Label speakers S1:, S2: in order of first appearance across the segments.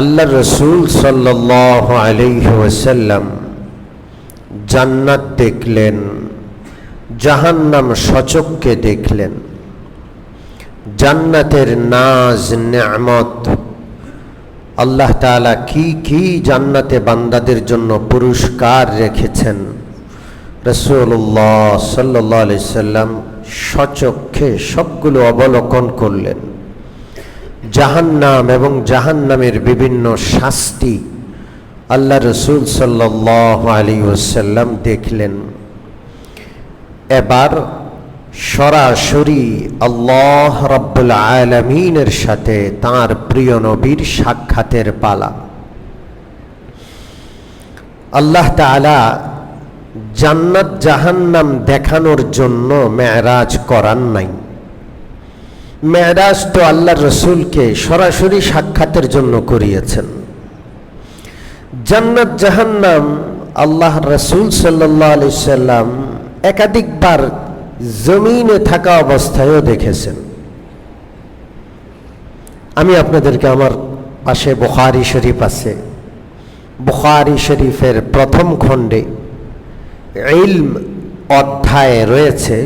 S1: আল্লাহ রসুল সাল্লাহ আলহ্লাম জান্নাত দেখলেন, জাহান্নাম সচককে দেখলেন। জান্নাতের নাজ, নেয়ামত আল্লাহ তাআলা কি কি জান্নাতে বান্দাদের জন্য পুরস্কার রেখেছেন? রসুল্লাহ সাল্লাহ সাল্লাম সচক্ষে সবগুলো অবলোকন করলেন। জাহান্নাম এবং জাহান্নামের বিভিন্ন শাস্তি আল্লাহ রসুল সাল্লাহ আলী ওসাল্লাম দেখলেন। এবার সরাসরি আল্লাহ রব্বুল আলমিনের সাথে তার প্রিয় নবীর সাক্ষাতের পালা। আল্লাহ তালা জান্নাত জাহান্নাম দেখানোর জন্য মেয়ারাজ করান নাই। মেয়ারাজ তো আল্লাহ রসুলকে সরাসরি সাক্ষাতের জন্য করিয়েছেন। জান্নাত জাহান্নাম আল্লাহ রসুল সাল্লাহ আলি সাল্লাম একাধিকবার জমিনে থাকা অবস্থায়ও দেখেছেন। আমি আপনাদেরকে আমার পাশে বুখারি শরীফ আছে। বুখারি শরীফের প্রথম খণ্ডে ইলম অধ্যায়ে রয়েছে,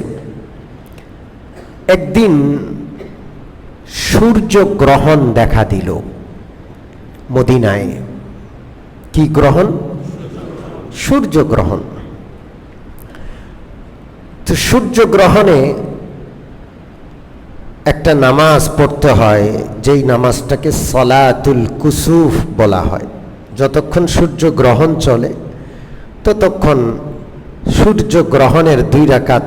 S1: একদিন সূর্য গ্রহণ দেখা দিল। মদিনায় কি গ্রহণ? সূর্য গ্রহণ তো সূর্য গ্রহণে একটা নামাজ পড়তে হয়, যেই নামাজটাকে সলাতুল কুসুফ বলা হয়। যতক্ষণ সূর্য গ্রহণ চলে, ততক্ষণ সূর্য গ্রহণের দুই রাকাত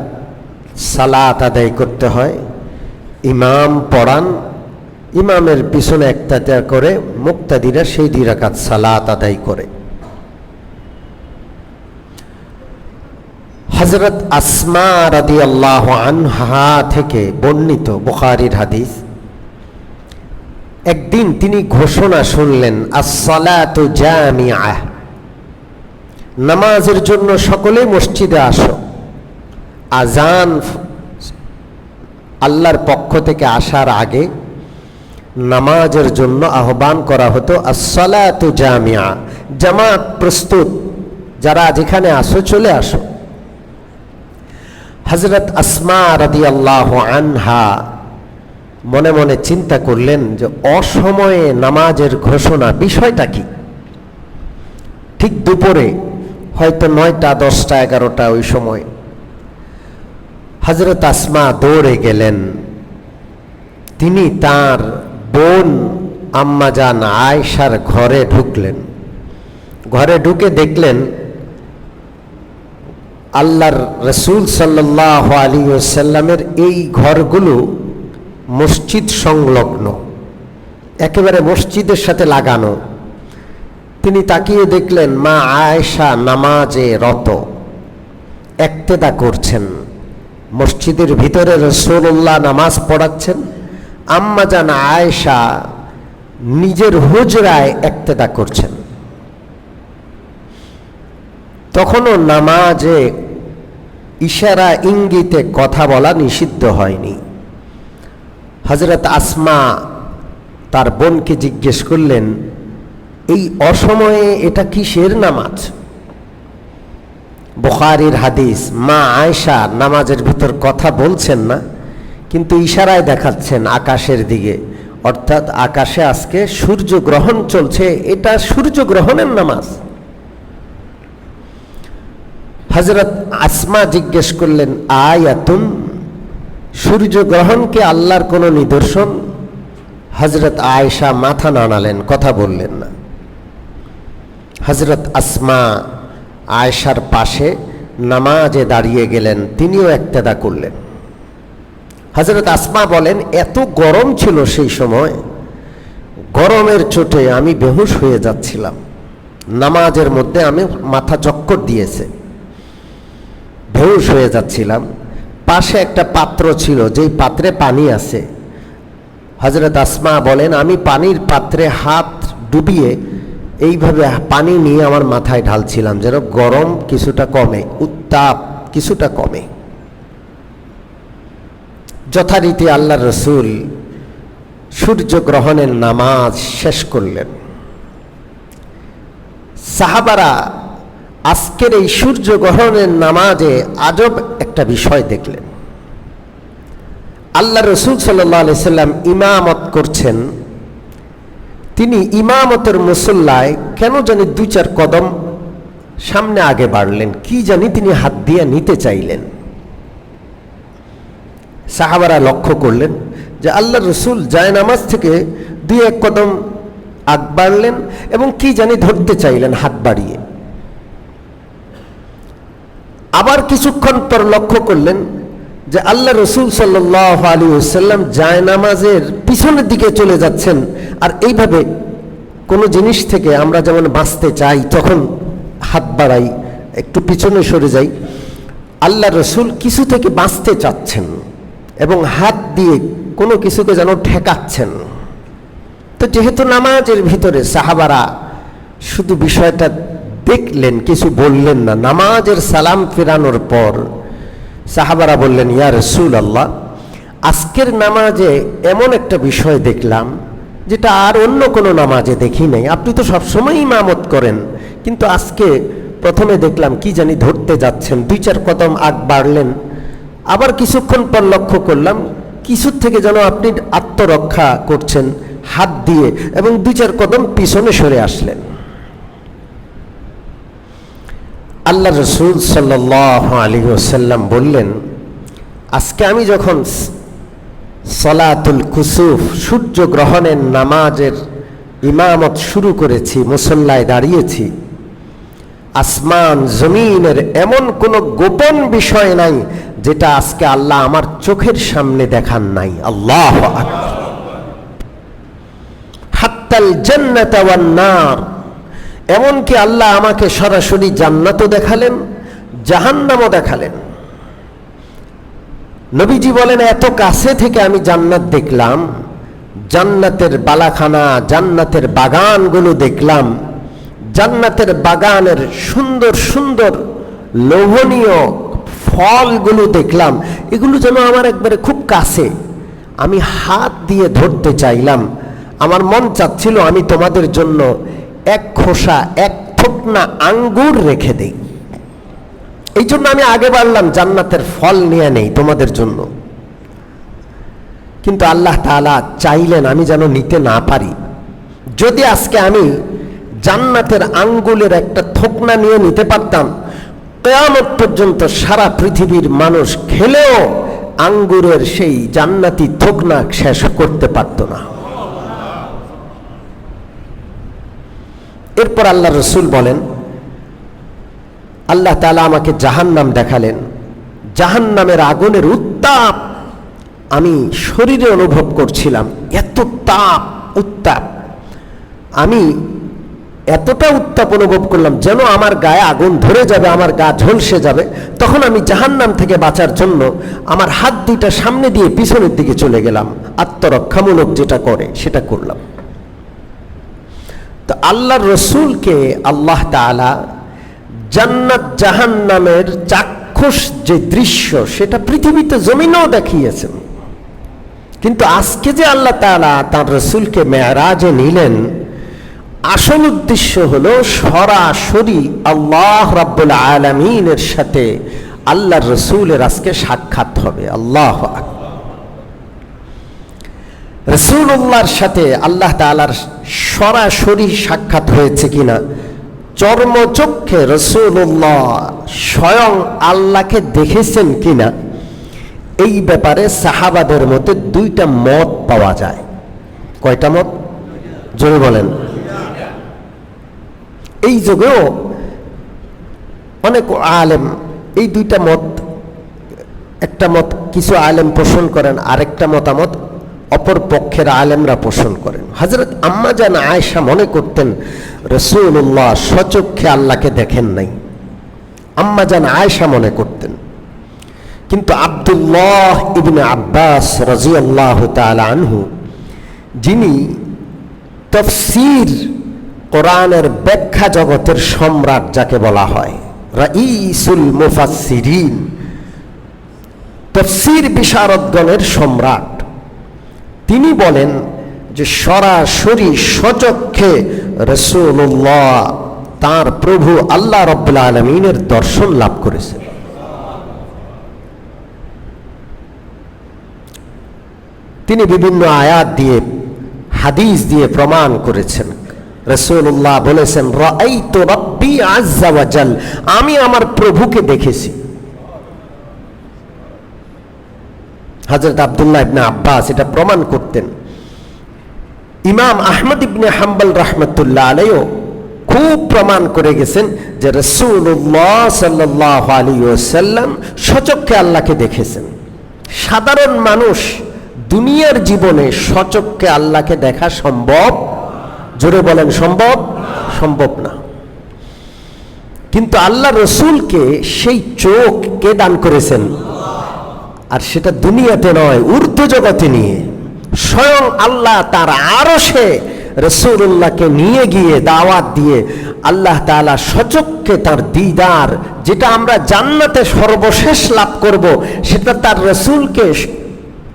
S1: সালাত আদায় করতে হয়। ইমাম পড়ান, ইমামের পিছনে একটা করে মুক্তাদিরা সেই দিরাকাত রাকাত সালাত আদায় করে। হজরত আসমা রাদি আল্লাহ আনহা থেকে বর্ণিত বুখারির হাদিস, একদিন তিনি ঘোষণা শুনলেন, আসসালাত নামাজের জন্য সকলে মসজিদে আসো। আজান আল্লাহর পক্ষ থেকে আসার আগে নামাজের জন্য আহ্বান করা হতো, আসসালাত জামিয়া জামাত প্রস্তুত, যারা যেখানে আসো চলে আসো। হজরত আসমা রাদি আল্লাহ আনহা মনে মনে চিন্তা করলেন যে অসময়ে নামাজের ঘোষণা বিষয়টা কি? ঠিক দুপুরে, হয়তো নয়টা, দশটা, এগারোটা ওই সময় হজরত আসমা দৌড়ে গেলেন। তিনি তার বোন আম্মাজান আয়সার ঘরে ঢুকলেন। ঘরে ঢুকে দেখলেন আল্লাহর রসুল সাল্লাহ আলী সাল্লামের এই ঘরগুলো মসজিদ সংলগ্ন, একেবারে মসজিদের সাথে লাগানো। তিনি তাকিয়ে দেখলেন, মা আয়েশা নামাজে রত, একতেদা করছেন। মসজিদের ভিতরে রসুল্লাহ নামাজ পড়াচ্ছেন। আম্মা জান আয়েশা নিজের হুজরায় একতেদা করছেন। তখনও নামাজে ইশারা ইঙ্গিতে কথা বলা নিষিদ্ধ হয়নি। হজরত আসমা তার বোনকে জিজ্ঞেস করলেন, এই অসময়ে এটা কিসের নামাজ? বুখারির হাদিস, মা আয়সা নামাজের ভিতর কথা বলছেন না, কিন্তু ইশারায় দেখাচ্ছেন আকাশের দিকে। অর্থাৎ আকাশে আজকে সূর্য গ্রহণ চলছে, এটা সূর্য গ্রহণের নামাজ। হজরত আসমা জিজ্ঞেস করলেন, আয়াতুন সূর্য গ্রহণকে আল্লাহর কোনো নিদর্শন? হজরত আয়েশা মাথা নাড়ালেন, কথা বললেন না। হজরত আসমা আয়েশার পাশে নামাজে দাঁড়িয়ে গেলেন, তিনিও একতেদা করলেন। হজরত আসমা বলেন, এত গরম ছিল সেই সময়, গরমের চোটে আমি বেহুশ হয়ে যাচ্ছিলাম। নামাজের মধ্যে আমি মাথা চক্কর দিয়েছে, বেহুশ হয়ে যাচ্ছিলাম। পাশে একটা পাত্র ছিল, যেই পাত্রে পানি আছে। হজরত আসমা বলেন, আমি পানির পাত্রে হাত ডুবিয়ে এইভাবে পানি নিয়ে আমার মাথায় ঢালছিলাম যেন গরম কিছুটা কমে, উত্তাপ কিছুটা কমে। যথারীতি আল্লাহ রসুল সূর্য গ্রহণের নামাজ শেষ করলেন। সাহাবারা আজকের এই সূর্য গ্রহণের নামাজে আজব একটা বিষয় দেখলেন। আল্লাহ রসুল সাল্লাহ সাল্লাম ইমামত করছেন। তিনি ইমামতের মুসল্লায় কেন জানি দুই চার কদম সামনে আগে বাড়লেন? কি জানি তিনি হাত দিয়ে নিতে চাইলেন। সাহাবারা লক্ষ্য করলেন যে আল্লাহ রসুল জায় নামাজ থেকে দুই এক কদম আগ বাড়লেন এবং কি জানি ধরতে চাইলেন হাত বাড়িয়ে। আবার কিছুক্ষণ পর লক্ষ্য করলেন যে আল্লাহ রসুল সাল্লাহ আলী সাল্লাম জায় নামাজের পিছনের দিকে চলে যাচ্ছেন। আর এইভাবে কোনো জিনিস থেকে আমরা যেমন বাঁচতে চাই, তখন হাত বাড়াই, একটু পিছনে সরে যাই। আল্লাহ রসুল কিছু থেকে বাঁচতে চাচ্ছেন এবং হাত দিয়ে কোনো কিছুকে যেন ঠেকাচ্ছেন। তো যেহেতু নামাজের ভিতরে সাহাবারা শুধু বিষয়টা দেখলেন, কিছু বললেন না, নামাজের সালাম ফেরানোর পর সাহাবারা বললেন, ইয়া রসুল আল্লাহ আজকের নামাজে এমন একটা বিষয় দেখলাম, যেটা আর অন্য কোনো নামাজে দেখি নাই। আপনি তো সবসময় ইমামত করেন, কিন্তু আজকে প্রথমে দেখলাম, কি জানি ধরতে যাচ্ছেন। দুই চার কদম আগ বাড়লেন, আবার কিছুক্ষণ পর লক্ষ্য করলাম, কিছুর থেকে যেন আপনি আত্মরক্ষা করছেন, হাত দিয়ে, এবং দুই চার কদম পিছনে সরে আসলেন। আল্লাহ রসুল সাল্লাহ আলী ওসাল্লাম বললেন, আজকে আমি যখন সলাতুল কুসুফ, সূর্য গ্রহণের নামাজের ইমামত শুরু করেছি, মুসল্লায় দাঁড়িয়েছি, আসমান, জমিনের এমন কোনো গোপন বিষয় নাই যেটা আজকে আল্লাহ আমার চোখের সামনে দেখান নাই। আল্লাহ হাত্তাল জান্নাত নার এমনকি আল্লাহ আমাকে সরাসরি জান্নাতও দেখালেন, জাহান্নামও দেখালেন। নবীজি বলেন, এত কাছে থেকে আমি জান্নাত দেখলাম, জান্নাতের বালাখানা, জান্নাতের বাগানগুলো দেখলাম, জান্নাতের বাগানের সুন্দর সুন্দর লোভনীয় ফলগুলো দেখলাম, এগুলো যেন আমার একবারে খুব কাছে। আমি হাত দিয়ে ধরতে চাইলাম। আমার মন চাচ্ছিল আমি তোমাদের জন্য এক খোসা, এক থোকনা আঙ্গুর রেখে দেই। এই জন্য আমি আগে বাড়লাম জান্নাতের ফল নিয়ে নেই তোমাদের জন্য। কিন্তু আল্লাহ তালা চাইলেন আমি যেন নিতে না পারি। যদি আজকে আমি জান্নাতের আঙ্গুলের একটা থোকনা নিয়ে নিতে পারতাম, কেয়ামত পর্যন্ত সারা পৃথিবীর মানুষ খেলেও আঙ্গুরের সেই জান্নাতি থোকনা শেষ করতে পারত না। এরপর আল্লাহ রসুল বলেন, আল্লাহ তালা আমাকে জাহান্নাম দেখালেন। জাহান্নামের আগুনের উত্তাপ আমি শরীরে অনুভব করছিলাম। এত তাপ, উত্তাপ। আমি এতটা উত্তাপ অনুভব করলাম যেন আমার গায়ে আগুন ধরে যাবে, আমার গা ঝলসে যাবে। তখন আমি জাহান্নাম থেকে বাঁচার জন্য আমার হাত দুইটা সামনে দিয়ে পিছনের দিকে চলে গেলাম। আত্মরক্ষামূলক যেটা করে, সেটা করলাম। তো আল্লাহ রসুলকে আল্লাহ তালা জান্নাত জাহান্নামের চাক্ষুষ যে দৃশ্য, সেটা পৃথিবীতে জমিনেও দেখিয়েছেন। কিন্তু আজকে যে আল্লাহ তালা তার রসুলকে মেয়ারাজে নিলেন, আসল উদ্দেশ্য হলো সরাসরি আল্লাহ রাব্বুল আলমিনের সাথে আল্লাহ রসুলের আজকে সাক্ষাৎ হবে। আল্লাহ রসুল্লাহর সাথে আল্লাহ তালার সরাসরি সাক্ষাৎ হয়েছে কিনা? চর্মচক্ষে রসুল্লাহ স্বয়ং আল্লাহকে দেখেছেন কিনা? এই ব্যাপারে সাহাবাদের মধ্যে দুইটা মত পাওয়া যায়। কয়টা মত? জোরে বলেন। এই যুগেও অনেক আলেম, এই দুইটা মত, একটা মত কিছু আলেম পোষণ করেন, আরেকটা মতামত অপর পক্ষের আলেমরা পোষণ করেন। হজরত আম্মা যেন আয়সা মনে করতেন রসুল্লাহ সচক্ষে আল্লাহকে দেখেন নাই। আম্মা যেন আয়সা মনে করতেন। কিন্তু আবদুল্লাহ ইবনে আব্বাস রাজিয়াল্লাহ আনহু, যিনি তফসির কোরআনের ব্যাখ্যা জগতের সম্রাট যাকে বলা হয়, রাইসুল মুফাসসিরিন, তফসির বিশারদগণের সম্রাট। তিনি বলেন যে সরাসরি সচক্ষে রসুল্লাহ তার প্রভু আল্লাহ রব্বুল আলমিনের দর্শন লাভ করেছেন। তিনি বিভিন্ন আয়াত দিয়ে, হাদিস দিয়ে প্রমাণ করেছেন। রসুল্লাহ বলেছেন আমি আমার প্রভুকে দেখেছি। হযরত আবদুল্লাহ ইবনে আব্বাস এটা প্রমাণ করতেন। ইমাম আহমদ ইবনে হাম্বল রহমতুল্লাহ আলাইও খুব প্রমাণ করে গেছেন যে রসুল্লাহ সাল্লাহ আলী সচক্ষে আল্লাহকে দেখেছেন। সাধারণ মানুষ দুনিয়ার জীবনে সচক্ষে আল্লাহকে দেখা সম্ভব? জোরে বলেন, সম্ভব? সম্ভব না। কিন্তু আল্লাহ রসুলকে সেই চোখ কে দান করেছেন? আর সেটা দুনিয়াতে নয়, ঊর্ধ্ব জগতে নিয়ে। স্বয়ং আল্লাহ তার আরও সে রসুল্লাহকে নিয়ে গিয়ে দাওয়াত দিয়ে আল্লাহ তাআলা সচক্ষে তার দিদার, যেটা আমরা জান্নাতে সর্বশেষ লাভ করব, সেটা তার রসুলকে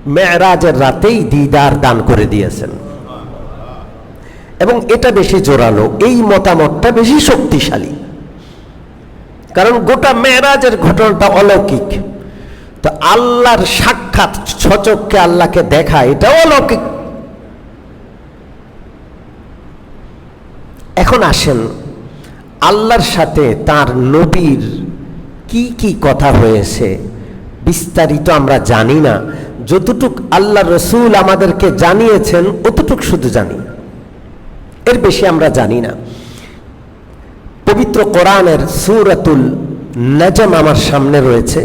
S1: মেয়েরাজের রাতেই দিদার দান করে দিয়েছেন। এবং এটা বেশি জোরালো, এই মতামতটা বেশি শক্তিশালী। কারণ গোটা মেয়েরাজের ঘটনাটা অলৌকিক। তো আল্লাহর সাক্ষাৎ সচককে আল্লাহকে দেখা, এটাও অলৌকিক। এখন আসেন, আল্লাহর সাথে তার নবীর কি কি কথা হয়েছে, বিস্তারিত আমরা জানি না। যতটুক আল্লাহ রসুল আমাদেরকে জানিয়েছেন, অতটুক শুধু জানি। এর বেশি আমরা জানি না। পবিত্র কোরআনের সুরাতুল নজম আমার সামনে রয়েছে।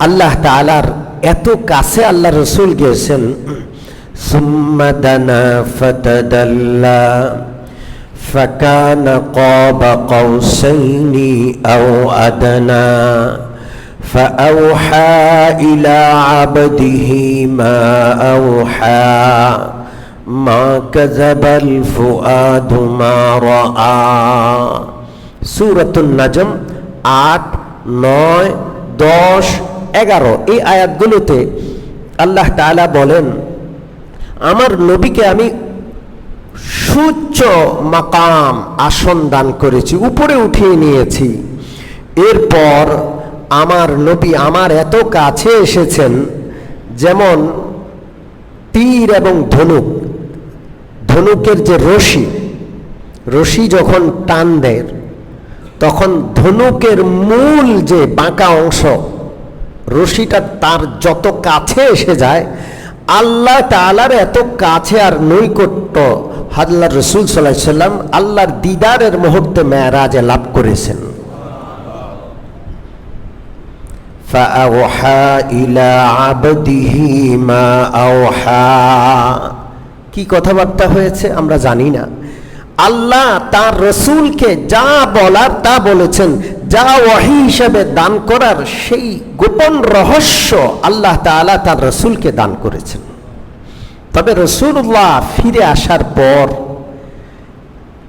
S1: আল্লাহ তালার এত কাছে আল্লাহ রসুল গিয়েছেন সুম্মাদানা ফতদাল্লা فكان قاب قوسين أو أدنى فأوحى إلى عبده ما أوحى ما كذب الفؤاد ما رأى سورة النجم আট নয় দশ এগারো, এই আয়াতগুলোতে আল্লাহ তাআলা বলেন, আমার নবীকে আমি সুচ্চ মাকাম আসন দান করেছি, উপরে উঠিয়ে নিয়েছি। এরপর আমার নবী আমার এত কাছে এসেছেন, যেমন তীর এবং ধনুক। ধনুকের যে রশি রশি যখন টান দেয়, তখন ধনুকের মূল যে বাঁকা অংশ রশিটা তার যত কাছে এসে যায়, আল্লাহ তালার এত কাছে আর নৈকট্য। হাল্লা রসুল সাল্লাহ সাল্লাম আল্লাহর দিদারের মুহূর্তে মেয়ারাজে লাভ করেছেন। কি কথাবার্তা হয়েছে আমরা জানি না। আল্লাহ তার রসুলকে যা বলার তা বলেছেন, যা ওয়াহি হিসাবে দান করার সেই গোপন রহস্য আল্লাহ তাআলা তার রসুলকে দান করেছেন। তবে রসুল্লাহ ফিরে আসার পর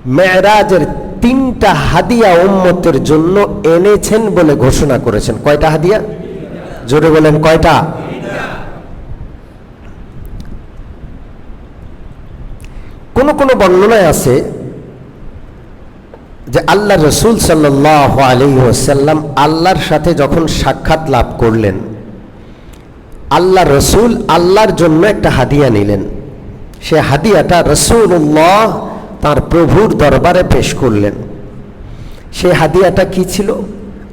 S1: মেয়েরাজের তিনটা হাদিয়া উম্মতের জন্য এনেছেন বলে ঘোষণা করেছেন। কয়টা হাদিয়া? জোরে বলেন কয়টা? কোন কোন বর্ণনায় আছে যে আল্লাহ রসুল সাল্লাহ আলী আল্লাহর সাথে যখন সাক্ষাৎ লাভ করলেন আল্লাহ রসুল আল্লাহর জন্য একটা হাদিয়া নিলেন। সে হাদিয়াটা রসুল্লাহ তার প্রভুর দরবারে পেশ করলেন। সেই হাদিয়াটা কি ছিল?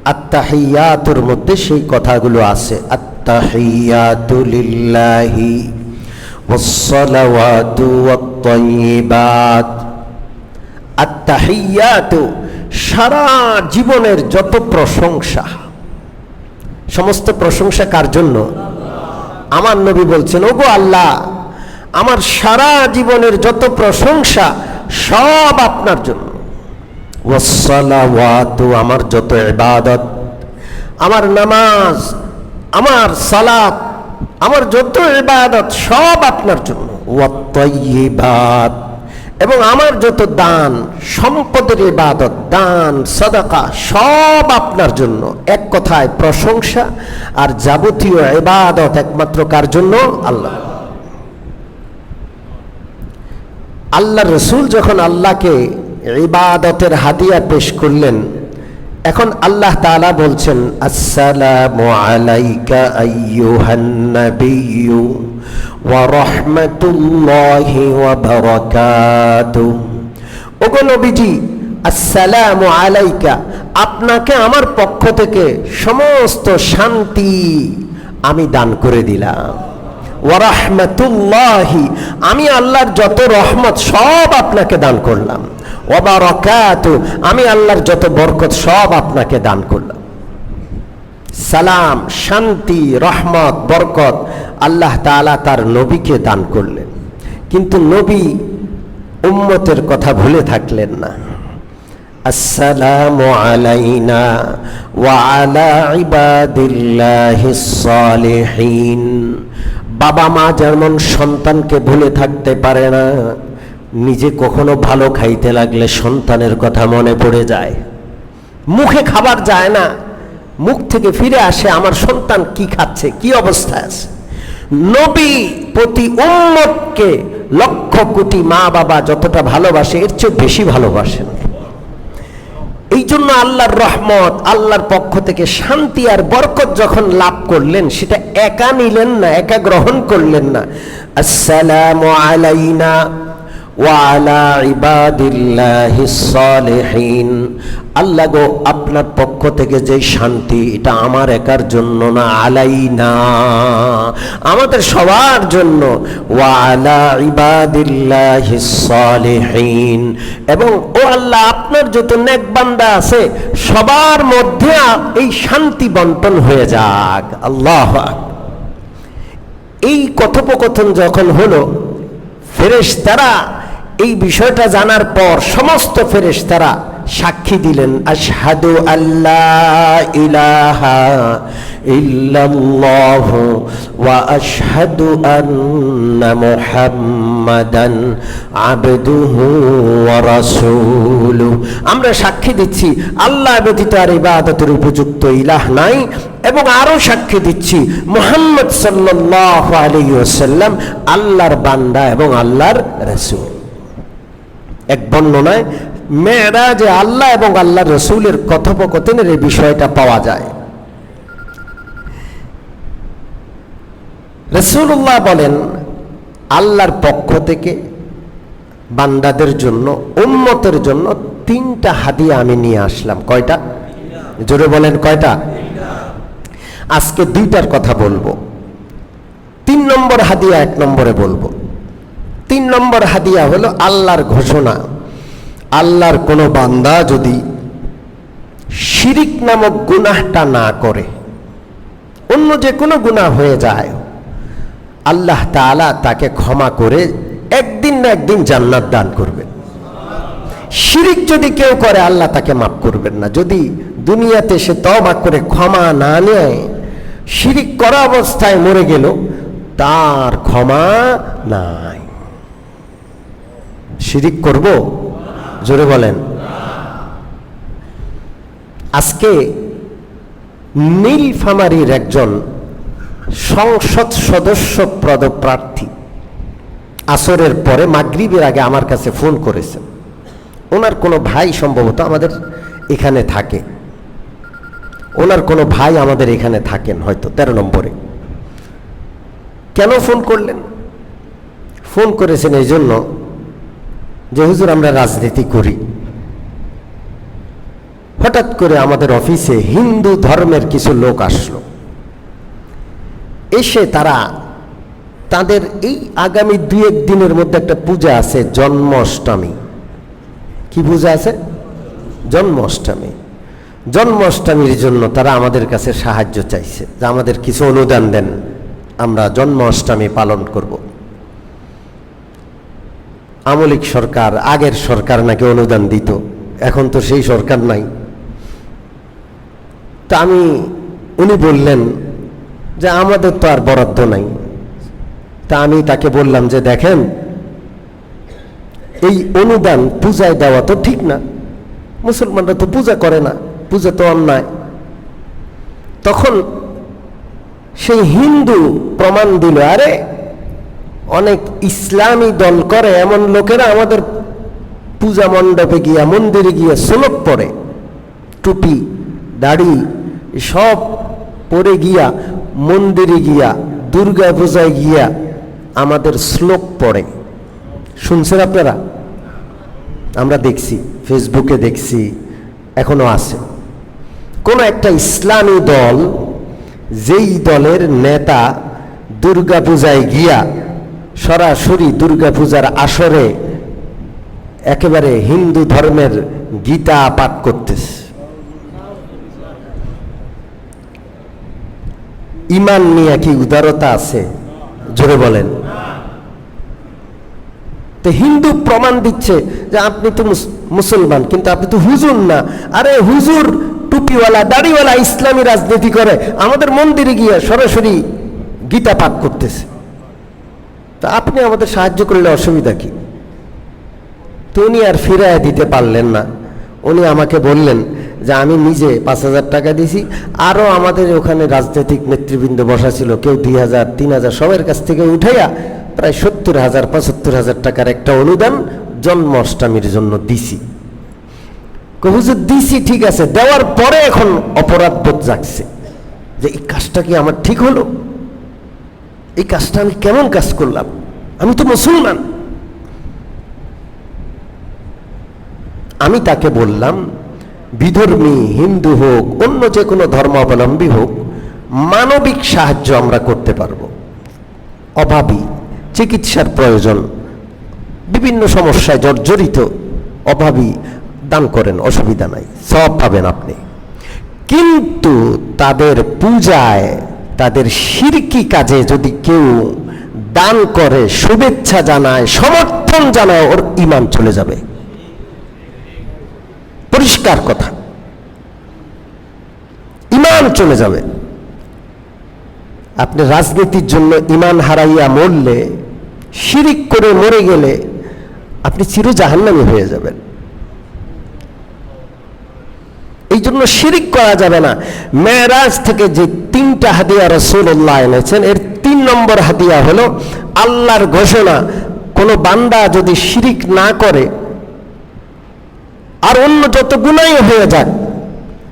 S1: আত্মাহিয়াতুর মধ্যে সেই কথাগুলো আছে। আত্মাহিয়াতুলিল্লাহি ওয়াসসালাওয়াতু ওয়াত-তাইয়িবাত। আত্মাহিয়াতু সারা জীবনের যত প্রশংসা, সমস্ত প্রশংসা কার জন্য? আমার নবী বলছেন, ওগো আল্লাহ, আমার সারা জীবনের যত প্রশংসা সব আপনার জন্য। আমার যত ইবাদত, আমার নামাজ, আমার সালাত, আমার যত ইবাদত সব আপনার জন্য। ওয়াত এবং আমার যত দান, সম্পদের ইবাদত, দান, সদাকা, সব আপনার জন্য। এক কথায় প্রশংসা আর যাবতীয় ইবাদত একমাত্র কার জন্য? আল্লাহ। আল্লাহ রসুল যখন আল্লাহকে ইবাদতের হাদিয়া পেশ করলেন এখন আল্লাহ তাআলা বলছেন, আসসালামু আলাইকা আলাইকা, আপনাকে আমার পক্ষ থেকে সমস্ত শান্তি আমি দান করে দিলাম। ওয়ারাহমাতুল্লাহি আমি আল্লাহর যত রহমত সব আপনাকে দান করলাম। ওবারকাত, আমি আল্লাহর যত বরকত সব আপনাকে দান করলাম। সালাম, শান্তি, রহমত, বরকত আল্লাহ তাআলা তার নবীকে দান করলেন। কিন্তু নবী উম্মতের কথা ভুলে থাকলেন না। বাবা মা যেমন সন্তানকে ভুলে থাকতে পারে না নিজে কখনো ভালো খাইতে লাগলে সন্তানের কথা মনে পড়ে যায়। মুখে খাবার যায় না। মুখ থেকে ফিরে আসে, আমার সন্তান কি খাচ্ছে? কি অবস্থায় আছে? নবী প্রতি উম্মতকে লক্ষ কোটি মা বাবা যতটা ভালোবাসে, এর চেয়ে বেশি ভালোবাসেন। এই জন্য আল্লাহর রহমত, আল্লাহর পক্ষ থেকে শান্তি আর বরকত যখন লাভ করলেন, সেটা একা নিলেন না, একা গ্রহণ করলেন না। আসসালামু আলাইনা। ওয়ালা ইবাদিল্লাহিস সালিহিন। আল্লাহ গো, আপনার পক্ষ থেকে যে শান্তি, এটা আমার একার জন্য না, আলাইনা। আমাদের সবার জন্য। ওয়ালা ইবাদিল্লাহিস সালিহিন। এবং ও আল্লাহ, আপনার যত নেক বান্দা আছে, সবার মধ্যে এই শান্তি বন্টন হয়ে যাক। আল্লাহ এই কথোপকথন যখন হলো, ফেরেশতারা এই বিষয়টা জানার পর সমস্ত ফেরেশতারা সাক্ষী দিলেন, আশহাদু আল্লাহ ইলাহা ইল্লাল্লাহ ওয়া আশহাদু আন্না মুহাম্মাদান আবদুহু আমরা সাক্ষী দিচ্ছি, আল্লাহ ব্যতীত আর ইবাদতের উপযুক্ত ইলাহ নাই, এবং আরও সাক্ষী দিচ্ছি, মুহাম্মদ সাল্লাল্লাহু আলাইহি ওয়াসাল্লাম আল্লাহর বান্দা এবং আল্লাহর রাসূল। এক বর্ণনায় মেয়েরা যে আল্লাহ এবং আল্লাহ রসুলের কথোপকথনের এই বিষয়টা পাওয়া যায়। রসুল্লাহ বলেন, আল্লাহর পক্ষ থেকে বান্দাদের জন্য উন্মতের জন্য তিনটা হাদিয়া আমি নিয়ে আসলাম। কয়টা? জোরে বলেন কয়টা? আজকে দুইটার কথা বলব। তিন নম্বর হাদিয়া এক নম্বরে বলব। তিন নম্বর হাদিয়া হলো আল্লাহর ঘোষণা। আল্লাহর কোনো বান্দা যদি শিরিক নামক গুনাহটা না করে, অন্য যে কোনো গুনাহ হয়ে যায়, আল্লাহ তাআলা তাকে ক্ষমা করে একদিন না একদিন জান্নাত দান করবেন। শিরিক যদি কেউ করে, আল্লাহ তাকে মাফ করবেন না। যদি দুনিয়াতে সে তবা করে, ক্ষমা না নেয়, শিরিক করা অবস্থায় মরে গেল, তার ক্ষমা নাই। শিরিক করব? জোরে বলেন। আজকে নীলফামারির একজন সংসদ সদস্য পদপ্রার্থী আসরের পরে মাগরিবের আগে আমার কাছে ফোন করেছেন। ওনার কোনো ভাই সম্ভবত আমাদের এখানে থাকে। ওনার কোনো ভাই আমাদের এখানে থাকেন হয়তো তেরো নম্বরে। কেন ফোন করলেন? ফোন করেছেন এই জন্য যে হুজুর, আমরা রাজনীতি করি। হঠাৎ করে আমাদের অফিসে হিন্দু ধর্মের কিছু লোক আসলো। এসে তারা তাদের এই আগামী দুই এক দিনের মধ্যে একটা পূজা আছে, জন্মাষ্টমী। কি পূজা আছে? জন্মাষ্টমী। জন্মাষ্টমীর জন্য তারা আমাদের কাছে সাহায্য চাইছে যে আমাদের কিছু অনুদান দেন। আমরা জন্মাষ্টমী পালন করব। আমলিক সরকার, আগের সরকার নাকি অনুদান দিত, এখন তো সেই সরকার নাই। তা আমি, উনি বললেন যে আমাদের তো আর বরাদ্দ নাই। তা আমি তাকে বললাম যে দেখেন, এই অনুদান পূজায় দেওয়া তো ঠিক না, মুসলমানরা তো পূজা করে না, পূজা তো অন্যায়। তখন সেই হিন্দু প্রমাণ দিল, আরে অনেক ইসলামী দল করে, এমন লোকেরা আমাদের পূজা মণ্ডপে গিয়া, মন্দিরে গিয়া শ্লোক পড়ে, টুপি, দাড়ি, সব পরে গিয়া, মন্দিরে গিয়া দুর্গা পূজায় গিয়া আমাদের শ্লোক পড়ে। শুনছেন আপনারা? আমরা দেখছি, ফেসবুকে দেখছি, এখনও আছে। কোন একটা ইসলামী দল, যেই দলের নেতা দুর্গাপূজায় গিয়া সরাসরি দুর্গাপূজার আসরে একেবারে হিন্দু ধর্মের গীতা পাঠ করতেছে। ইমান নিয়ে কি উদারতা আছে? জোরে বলেন। তো হিন্দু প্রমাণ দিচ্ছে যে আপনি তো মুস- মুসলমান, কিন্তু আপনি তো হুজুর না। আরে হুজুর টুপিওয়ালা, দাড়িওয়ালা ইসলামী রাজনীতি করে আমাদের মন্দিরে গিয়ে সরাসরি গীতা পাঠ করতেছে। তা আপনি আমাদের সাহায্য করলে অসুবিধা কি? তো উনি আর ফিরায় দিতে পারলেন না। উনি আমাকে বললেন যে, আমি নিজে পাঁচ হাজার টাকা দিয়েছি। আরও আমাদের ওখানে রাজনৈতিক নেতৃবৃন্দ বসা ছিল, কেউ দুই হাজার, তিন হাজার, সবার কাছ থেকে উঠাইয়া প্রায় সত্তর হাজার, পঁচাত্তর হাজার টাকার একটা অনুদান জন্মাষ্টমীর জন্য দিছি। হুজুর, দিছি, ঠিক আছে। দেওয়ার পরে এখন অপরাধ বোধ জাগছে যে, এই কাজটা কি আমার ঠিক হলো? এই কাজটা আমি কেমন কাজ করলাম? আমি তো মুসলমান। আমি তাকে বললাম, বিধর্মী, হিন্দু হোক, অন্য যে কোনো ধর্মাবলম্বী হোক, মানবিক সাহায্য আমরা করতে পারব। অভাবী, চিকিৎসার প্রয়োজন, বিভিন্ন সমস্যায় জর্জরিত, অভাবী দান করেন, অসুবিধা নাই, সব পাবেন আপনি। কিন্তু তাদের পূজায় তাদের শিরকি কাজে যদি কেউ দান করে, শুভেচ্ছা জানায়, সমর্থন জানায়, ওর ইমান চলে যাবে। পরিষ্কার কথা। ইমান চলে যাবে। আপনি রাজনীতির জন্য ইমান হারাইয়া মরলে, শিরিক করে মরে গেলে আপনি চির জাহান্নামী হয়ে যাবেন। এই জন্য শিরিক করা যাবে না। মেয়েরাজ থেকে যে তিনটা হাদিয়া রসুল্লাহ এনেছেন, এর তিন নম্বর হাদিয়া হলো আল্লাহর ঘোষণা, কোনো বান্দা যদি শিরিক না করে, আর অন্য যত গুণাই হয়ে যাক,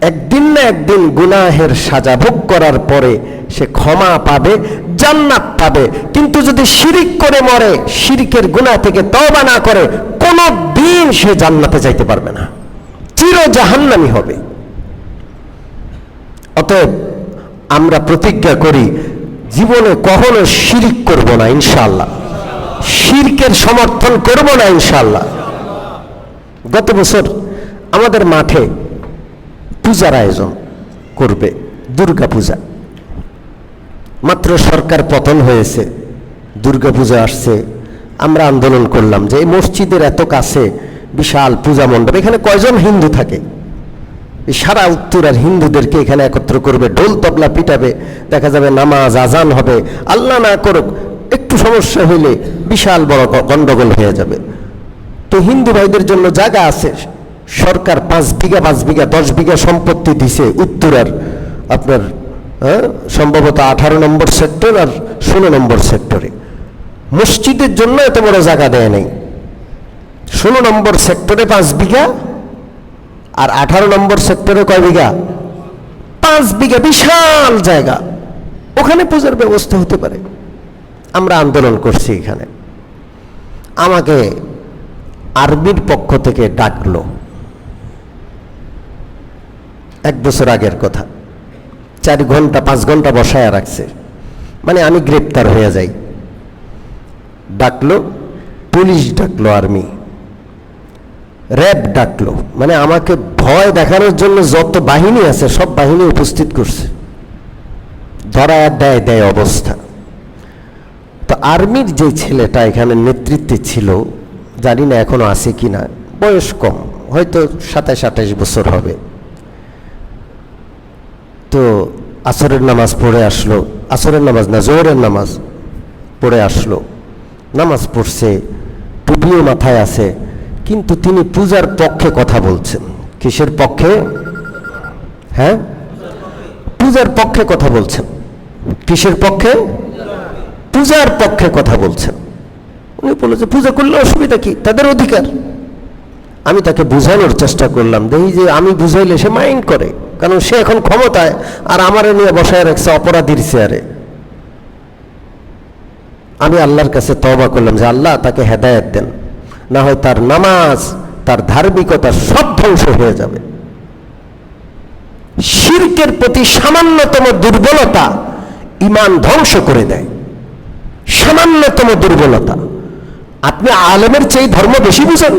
S1: একদিন না একদিন গুনাহের সাজা ভোগ করার পরে সে ক্ষমা পাবে, জান্নাত পাবে। কিন্তু যদি শিরিক করে মরে, শিরিকের গুনাহ থেকে তবা না করে কোনো দিন সে জান্নাতে যাইতে পারবে না। চির জাহান্নামি হবে। অতএব আমরা প্রতিজ্ঞা করি, জীবনে কখনো শিরিক করব না ইনশাল্লাহ শিরকের সমর্থন করব না ইনশাল্লাহ গত বছর আমাদের মাঠে পূজার আয়োজন করবে দুর্গা পূজা মাত্র সরকার পতন হয়েছে দুর্গা পূজা আসছে। আমরা আন্দোলন করলাম যে এই মসজিদের এত কাছে বিশাল পূজা মণ্ডপ। এখানে কয়জন হিন্দু থাকে? সারা উত্তরার হিন্দুদেরকে এখানে একত্র করবে ঢোল তবলা পিটাবে দেখা যাবে নামাজ আজান হবে। আল্লাহ না করুক একটু সমস্যা হইলে বিশাল বড় গ- গন্ডগোল হয়ে যাবে। তো হিন্দু ভাইদের জন্য জায়গা আছে। সরকার পাঁচ বিঘা পাঁচ বিঘা দশ বিঘা সম্পত্তি দিছে উত্তরার আপনার হ্যাঁ, সম্ভবত আঠারো নম্বর সেক্টর আর ষোলো নম্বর সেক্টরে। মসজিদের জন্য এত বড় জায়গা দেয় নাই। ষোলো নম্বর সেক্টরে পাঁচ বিঘা আর আঠারো নম্বর সেক্টরে কয় বিঘা? পাঁচ বিঘা, বিশাল জায়গা। ওখানে পূজার ব্যবস্থা হতে পারে। আমরা আন্দোলন করছি এখানে। আমাকে আর্মির পক্ষ থেকে ডাকলো। এক বছর আগের কথা। চার ঘণ্টা, পাঁচ ঘণ্টা বসায় রাখছে। মানে আমি গ্রেপ্তার হয়ে যাই। ডাকলো, পুলিশ ডাকলো আর্মি। র্যাব ডাকলো। মানে আমাকে ভয় দেখানোর জন্য যত বাহিনী আছে, সব বাহিনী উপস্থিত করছে। ধরা দেয় দেয় অবস্থা। তো আর্মির যে ছেলেটা এখানে নেতৃত্বে ছিল, জানি না এখনও আছে কি না, বয়স কম, হয়তো সাতাশ, আঠাশ বছর হবে। তো আসরের নামাজ পড়ে আসলো, আসরের নামাজ না, জোহরের নামাজ পড়ে আসলো। নামাজ পড়ছে, টুপিও মাথায় আছে কিন্তু তিনি পূজার পক্ষে কথা বলছেন। কিসের পক্ষে? হ্যাঁ? পূজার পক্ষে কথা বলছেন। কিসের পক্ষে? পূজার পক্ষে কথা বলছেন। উনি বলল যে, পূজা করলে অসুবিধা কি? তাদের অধিকার। আমি তাকে বুঝানোর চেষ্টা করলাম। দেখি যে আমি বুঝাইলে সে মাইন্ড করে, কারণ সে এখন ক্ষমতায় আর আমারে নিয়ে বসায় রাখছে অপরাধীর চেয়ারে। আমি আল্লাহর কাছে তবা করলাম যে, আল্লাহ তাকে হেদায়েত দেন। না হয় তার নামাজ, তার ধার্মিকতা সব ধ্বংস হয়ে যাবে। শিরকের প্রতি সামান্যতম দুর্বলতা ইমান ধ্বংস করে দেয়। সামান্যতম দুর্বলতা। আপনি আলেমের চেয়ে ধর্ম বেশি বুঝেন।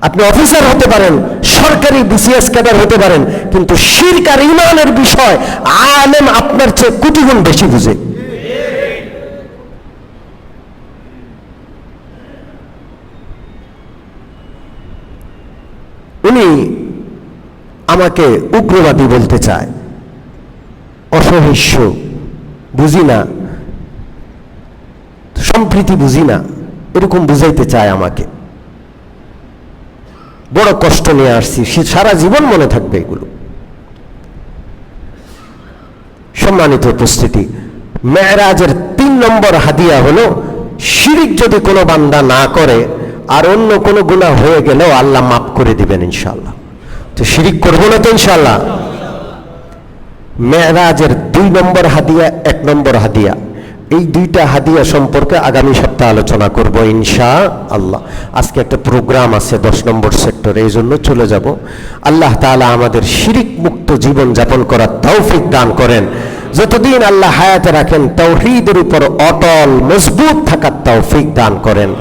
S1: আপনি অফিসার হতে পারেন, সরকারি বিসিএস ক্যাডার হতে পারেন, কিন্তু শিরক আর ইমানের বিষয় আলেম আপনার চেয়ে কোটি গুণ বেশি বুঝে। উনি আমাকে উগ্রবাদী বলতে চায়। অসহিষ্ণু, বুঝি না। সম্প্রীতি বুঝি না। এরকম বুঝাইতে চায় আমাকে। বড় কষ্ট নিয়ে আসছি। সে সারা জীবন মনে থাকবে এগুলো। সম্মানিত উপস্থিতি, মেয়েরাজের তিন নম্বর হাদিয়া হলো, শিরিক যদি কোনো বান্দা না করে আর অন্য কোনো গুণা হয়ে গেলেও আল্লাহ মাফ করে দিবেন ইনশাল্লাহ তো শিরিক করব না তো ইনশাল্লাহ মেয়েরাজের দুই নম্বর হাদিয়া, এক নম্বর হাদিয়া। এই দুইটা হাদিয়া সম্পর্কে আগামী সপ্তাহে আলোচনা করব ইনশা আল্লাহ আজকে একটা প্রোগ্রাম আছে দশ নম্বর সেক্টরে, এই জন্য চলে যাব। আল্লাহ তাআলা আমাদের শিরিক মুক্ত জীবন যাপন করার তৌফিক দান করেন। যতদিন আল্লাহ হায়াতে রাখেন, তৌহিদের উপর অটল, মজবুত থাকার তৌফিক দান করেন।